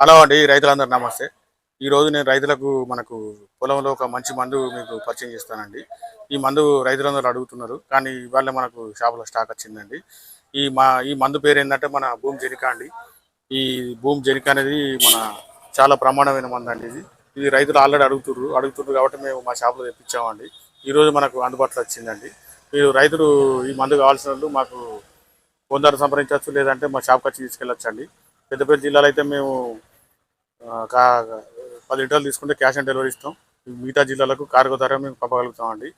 Hello అండి రైతులందరూ నమస్తే. ఈ రోజు నేను రైతులకు మనకు పొలంలో ఒక మంచి మందు మీకు పరిచయం చేస్తానండి. ఈ మందు రైతులందరూ అడుగుతున్నారు కానీ ఇవాళ మనకు షాపులో స్టాక్ వచ్చిందండి. ఈ మా ఈ మందు పేరు ఏంటంటే మన భూమి జనిక అండి. ఈ భూమి జనిక అనేది మన చాలా ప్రమాణమైన మందు అండి ఇది. ఇది రైతులు ఆల్రెడీ అడుగుతుర్రు అడుగుతున్నారు కాబట్టి మేము మా షాపులో తెప్పించామండి. ఈ రోజు మనకు అందుబాటులో వచ్చిందండి. మీరు రైతులు ఈ మందు కావాల్సిన వాళ్ళు మాకు కొందరు సంప్రదించవచ్చు లేదంటే మా షాప్కి వచ్చి తీసుకెళ్ళొచ్చండి. పెద్దపల్లి జిల్లాలో అయితే మేము పది లీటర్లు తీసుకుంటే క్యాష్ ఆన్ డెలివరీ ఇస్తాం. మిగతా జిల్లాలకు కార్గో ధర మేము పంపగలుగుతామండి.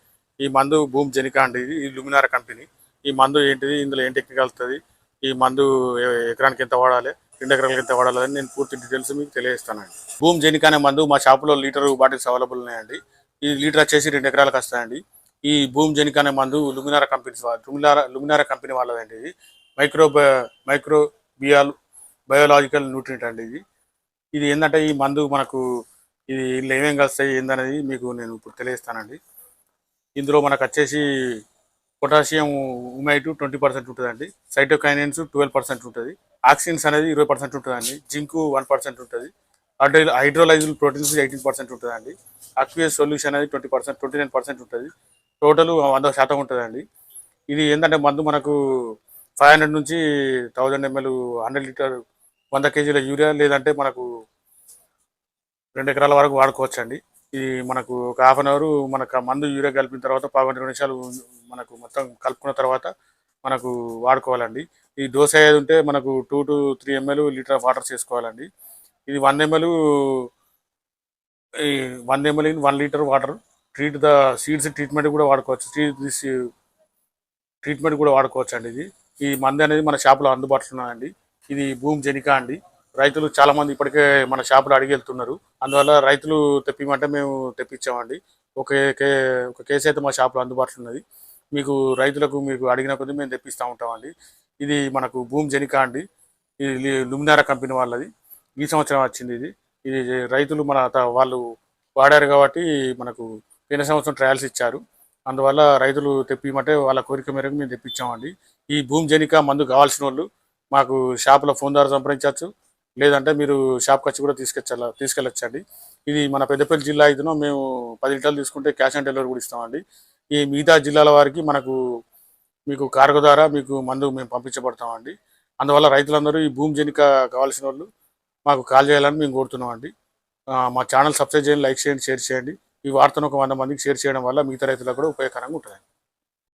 ఈ మందు భూమి జనికా అండి ఇది ఈ లుమినార కంపెనీ. ఈ మందు ఏంటిది ఇందులో ఏం టెక్నిక్ కలుగుతుంది ఈ మందు ఎకరానికి ఎంత వాడాలి రెండు ఎకరాలకు ఎంత వాడాలి అని నేను పూర్తి డీటెయిల్స్ మీకు తెలియజేస్తానండి. భూమి జనికా అనే మందు మా షాపులో లీటర్ బాటిల్స్ అవైలబుల్ ఉన్నాయండి. ఈ లీటర్ వచ్చేసి రెండు ఎకరాలకు వస్తాయండి. ఈ భూమి జనిక అనే మందు లుమినార కంపెనీ లుమినార లుమినార కంపెనీ వాళ్ళదండి ఇది. మైక్రో మైక్రో బియాల్ బయోలాజికల్ న్యూట్రియంట్ అండి ఇది. ఇది ఏంటంటే ఈ మందు మనకు ఇది ఏమేం కలుస్తాయి ఏందనేది మీకు నేను ఇప్పుడు తెలియజేస్తానండి. ఇందులో మనకు వచ్చేసి పొటాషియం ఉమైటు ట్వంటీ పర్సెంట్ ఉంటుందండి. సైటోకైనెన్స్ ట్వెల్వ్ పర్సెంట్ ఉంటుంది. ఆక్సిన్స్ అనేది ఇరవై పర్సెంట్ ఉంటుందండి. జింకు వన్ పర్సెంట్ ఉంటుంది. Hydro hydrolysed proteins eighteen percent ఉంటుందండి. అక్వియస్ సొల్యూషన్ అనేది twenty percent twenty nine percent ఉంటుంది. టోటల్ వంద శాతం ఉంటుందండి. ఇది ఏంటంటే మందు మనకు ఫైవ్ హండ్రెడ్ నుంచి థౌజండ్ ఎంఎల్ హండ్రెడ్ లీటర్ వంద కేజీల యూరియా లేదంటే మనకు రెండు ఎకరాల వరకు వాడుకోవచ్చు అండి ఇది మనకు ఒక హాఫ్ అన్ అవర్ మనకు మందు యూరియా కలిపిన తర్వాత పదకొండు నిమిషాలు మనకు మొత్తం కలుపుకున్న తర్వాత మనకు వాడుకోవాలండి. ఈ దోశ ఏది ఉంటే మనకు two to three ML litre of water చేసుకోవాలండి. ఇది వన్ ఎంఎల్ ఈ one ML in one litre water treat the seeds treatment కూడా వాడుకోవచ్చు. సీడ్స్ ట్రీట్మెంట్ కూడా వాడుకోవచ్చు అండి ఇది. ఈ మందు అనేది మన షాపులో అందుబాటులో ఉన్నదండి ఇది భూమి జనికా అండి. రైతులు చాలామంది ఇప్పటికే మన షాపులో అడిగి వెళ్తున్నారు. అందువల్ల రైతులు తెప్పిమంటే మేము తెప్పించామండి. ఒక కే ఒక కేసు అయితే మా షాపులో అందుబాటులో ఉన్నది. మీకు రైతులకు మీకు అడిగిన కొద్ది మేము తెప్పిస్తూ ఉంటామండి. ఇది మనకు భూమి జనికా అండి. ఇది లుమినారా కంపెనీ వాళ్ళది. ఈ సంవత్సరం వచ్చింది ఇది. ఇది రైతులు మన త- వాళ్ళు వాడారు కాబట్టి మనకు పోయిన సంవత్సరం ట్రయల్స్ ఇచ్చారు. అందువల్ల రైతులు తెప్పిమంటే వాళ్ళ కోరిక మేరకు మేము తెప్పించామండి. ఈ భూమి జనిక మందు కావాల్సిన వాళ్ళు మాకు షాపులో ఫోన్ ద్వారా సంప్రదించవచ్చు. లేదంటే మీరు షాప్కి వచ్చి కూడా తీసుకెళ్ళ తీసుకెళ్ళొచ్చండి. ఇది మన పెద్దపల్లి జిల్లా ఇదినో మేము పది లీటర్లు తీసుకుంటే క్యాష్ ఆన్ డెలివరీ కూడా ఇస్తామండి. ఈ మిగతా జిల్లాల వారికి మనకు మీకు కార్గో ద్వారా మీకు మందు మేము పంపించబడతామండి. అందువల్ల రైతులందరూ ఈ భూమి జనిక కావాల్సిన వాళ్ళు మాకు కాల్ చేయాలని మేము కోరుతున్నామండి. మా ఛానల్ సబ్స్క్రైబ్ చేయండి లైక్ చేయండి షేర్ చేయండి. ఈ వార్తను ఒక వంద మందికి షేర్ చేయడం వల్ల మిగతా రైతులకు కూడా ఉపయోగకరంగా ఉంటుంది